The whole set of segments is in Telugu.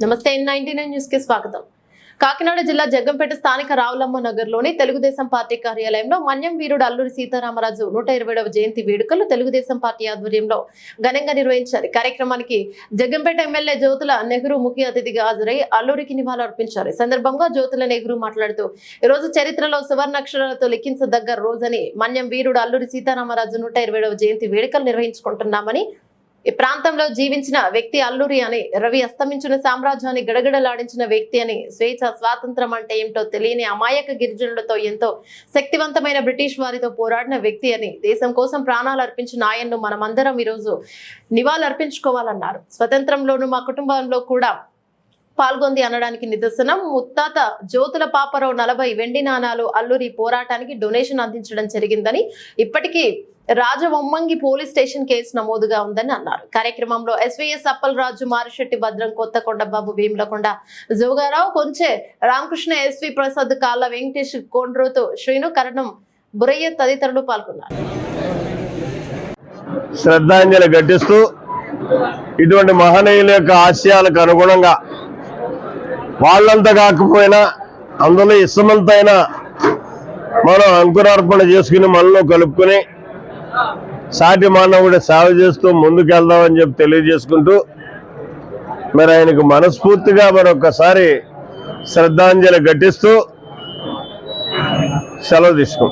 నమస్తే నైన్టీ నైన్ న్యూస్కి స్వాగతం. కాకినాడ జిల్లా జగ్గంపేట స్థానిక రావులమ్మ నగర్లోని తెలుగుదేశం పార్టీ కార్యాలయంలో మన్యం వీరుడు అల్లూరి సీతారామరాజు నూట ఇరవైడవ జయంతి వేడుకలు తెలుగుదేశం పార్టీ ఆధ్వర్యంలో ఘనంగా నిర్వహించారు. కార్యక్రమానికి జగ్గంపేట ఎమ్మెల్యే జ్యోతుల నెహ్రూ ముఖ్య అతిథిగా హాజరై అల్లూరికి నివాళులర్పించారు ఈ సందర్భంగా జ్యోతుల నెహ్రూ మాట్లాడుతూ ఈ రోజు చరిత్రలో సువర్ణాక్షరాలతో లిఖించదగ్గ రోజని మన్యం వీరుడు అల్లూరి సీతారామరాజు నూట జయంతి వేడుకలు నిర్వహించుకుంటున్నామని ఈ ప్రాంతంలో జీవించిన వ్యక్తి అల్లూరి అని రవి అస్తమించిన సామ్రాజ్యాన్ని గడగడలాడించిన వ్యక్తి అని స్వేచ్ఛ స్వాతంత్రం అంటే ఏమిటో తెలియని అమాయక గిరిజనులతో ఎంతో శక్తివంతమైన బ్రిటిష్ వారితో పోరాడిన వ్యక్తి అని దేశం కోసం ప్రాణాలు అర్పించిన ఆయన్ను మనమందరం ఈరోజు నివాళులర్పించుకోవాలన్నారు. స్వతంత్రంలోనూ మా కుటుంబంలో కూడా పాల్గొంది అనడానికి నిదర్శనం. ముత్తాత జ్యోతుల పాపరావు నలభై వెండి నాణాలు అల్లూరి పోరాటానికి డొనేషన్ అందించడం జరిగిందని ఇప్పటికీ రాజవొమ్మంగి పోలీస్ స్టేషన్ కేసు నమోదుగా ఉందని అన్నారు. కార్యక్రమంలో ఎస్వీఎస్ అప్పలరాజు మారిశెట్టి భద్రం కొత్తకొండ బాబు వేములకొండ జోగారావు కొంచె రామకృష్ణ ఎస్వి ప్రసాద్ కాళ్ళ వెంకటేష్ కొండ్రోతు శ్రీను కరణం బురయ్య తదితరులు పాల్గొన్నారు. శ్రద్ధాంజలి ఘటిస్తూ ఇటువంటి మహనీయుల యొక్క ఆశయాలకు అనుగుణంగా వాళ్ళంతా కాకపోయినా అందులో ఇష్టమంతైనా మనం అంకురార్పణ చేసుకుని మనలో కలుపుకొని సాటి మానవుడి సేవ చేస్తూ ముందుకెళ్దామని చెప్పి తెలియజేసుకుంటూ మరి ఆయనకు మనస్ఫూర్తిగా మరొకసారి శ్రద్ధాంజలి ఘటిస్తూ సెలవు దండం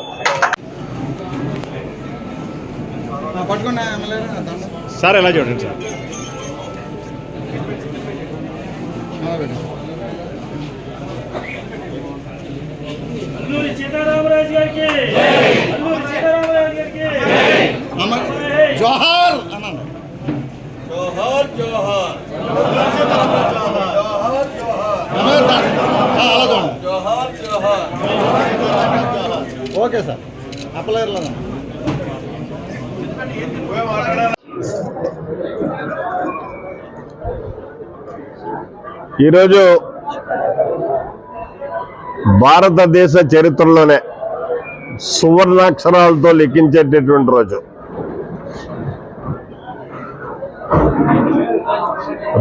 సార్ ఎలా చూడండి సార్? సీతారామరాజు గారికి. అమ్మ. జోహార్ అన్నాను. జోహార్ జోహార్. అలా చూడండి. Okay sir. ఈరోజు భారతదేశ చరిత్రలోనే సువర్ణాక్షరాలతో లిఖించేటటువంటి రోజు.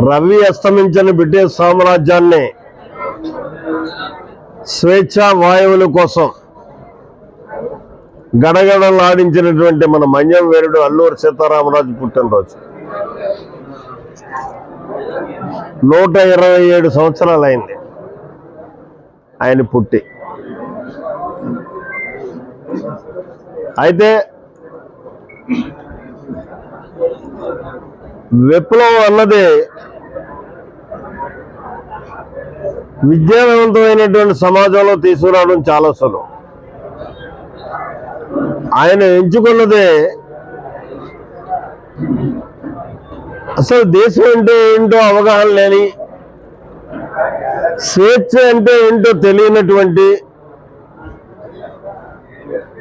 రవి అస్తమించని బ్రిటిష్ సామ్రాజ్యాన్ని స్వేచ్ఛా వాయువుల కోసం గడగడలాడించినటువంటి మన మన్యం వేరుడు అల్లూరి సీతారామరాజు పుట్టినరోజు. నూట ఇరవై ఏడు సంవత్సరాలు అయింది ఆయన పుట్టి. అయితే విప్లవం అన్నది విద్యావంతమైనటువంటి సమాజంలో తీసుకురావడం చాలా సులభం ఆయన ఎంచుకున్నదే అసలు దేశం అంటే ఏంటో అవగాహన లేని స్వేచ్ఛ అంటే ఏంటో తెలియనటువంటి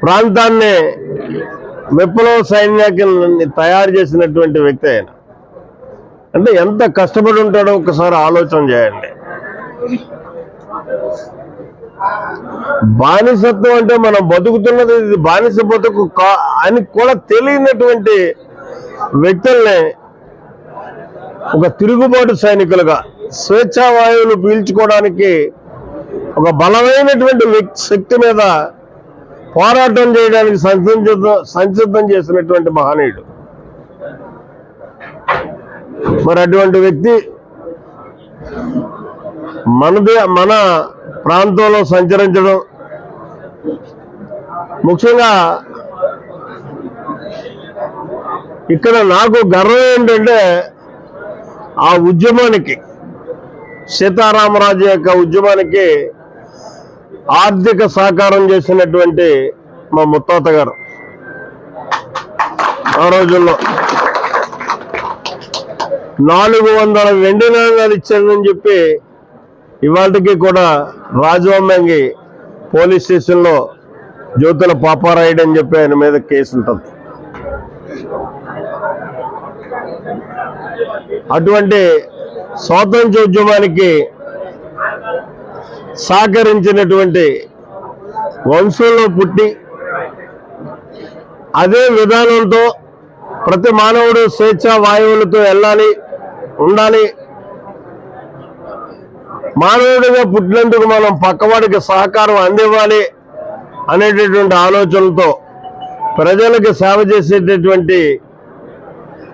ప్రాంతాన్ని విప్లవ సైన్యాన్ని తయారు చేసినటువంటి వ్యక్తి ఆయన. అంటే ఎంత కష్టపడి ఉంటాడో ఒకసారి ఆలోచన చేయండి. బానిసత్వం అంటే మనం బతుకుతున్నది ఇది బానిస బతుకు కా- అని కూడా తెలియనటువంటి వ్యక్తుల్ని ఒక తిరుగుబాటు సైనికులుగా స్వేచ్ఛా వాయువులు పీల్చుకోవడానికి ఒక బలమైనటువంటి శక్తి మీద పోరాటం చేయడానికి సంసిద్ధం సంసిద్ధం చేసినటువంటి మహనీయుడు. మరి అటువంటి వ్యక్తి మనదే మన ప్రాంతంలో సంచరించడం ముఖ్యంగా ఇక్కడ నాకు గర్వం ఏంటంటే ఆ ఉద్యమానికి సీతారామరాజు యొక్క ఉద్యమానికి ఆర్థిక సహకారం చేసినటువంటి మా ముత్తాత గారు. ఆ రోజుల్లో నాలుగు వందల వెండి నాణాలు ఇచ్చానని చెప్పి ఇవాళకి కూడా రాజవమ్మంగి పోలీస్ స్టేషన్లో జ్యోతుల పాపారాయుడు అని చెప్పి ఆయన మీద కేసు ఉంటుంది అటువంటి స్వాతంత్ర ఉద్యమానికి సహకరించినటువంటి వంశంలో పుట్టి అదే విధానంతో ప్రతి మానవుడు స్వేచ్ఛ వాయువులతో వెళ్ళాలి ఉండాలి. మానవుడిగా పుట్టినందుకు మనం పక్కవాడికి సహకారం అందివ్వాలి అనేటటువంటి ఆలోచనలతో ప్రజలకు సేవ చేసేటటువంటి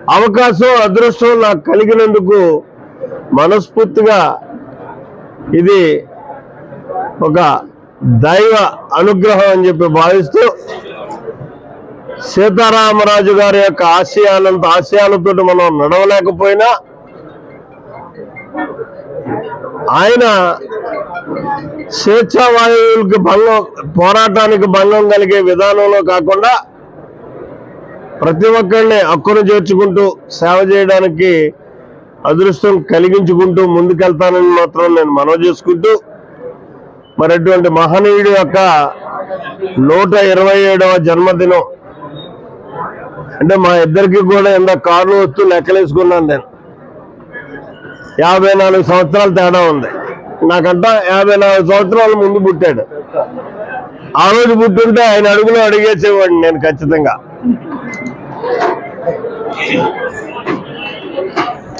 అవకాశం అదృష్టం నాకు కలిగినందుకు మనస్ఫూర్తిగా ఇది ఒక దైవ అనుగ్రహం అని చెప్పి భావిస్తూ సీతారామరాజు గారి యొక్క ఆశయాలంత ఆశయాలతో మనం నడవలేకపోయినా ఆయన స్వేచ్ఛావాయువులకి భంగం పోరాటానికి భంగం కలిగే విధానంలో కాకుండా ప్రతి ఒక్కరిని హక్కును చేర్చుకుంటూ సేవ చేయడానికి అదృష్టం కలిగించుకుంటూ ముందుకెళ్తానని మాత్రం నేను మనవి చేసుకుంటూ మరి అటువంటి మహనీయుడి యొక్క నూట ఇరవై ఏడవ జన్మదినం. అంటే మా ఇద్దరికి కూడా ఎంత కార్లు వస్తూ లెక్కలేసుకున్నాను నేను. యాభై నాలుగు సంవత్సరాల తేడా ఉంది. నాకంట యాభై నాలుగు సంవత్సరాల ముందు పుట్టాడు. ఆ రోజు పుట్టుంటే ఆయన అడుగులో అడిగేసేవాడిని నేను ఖచ్చితంగా.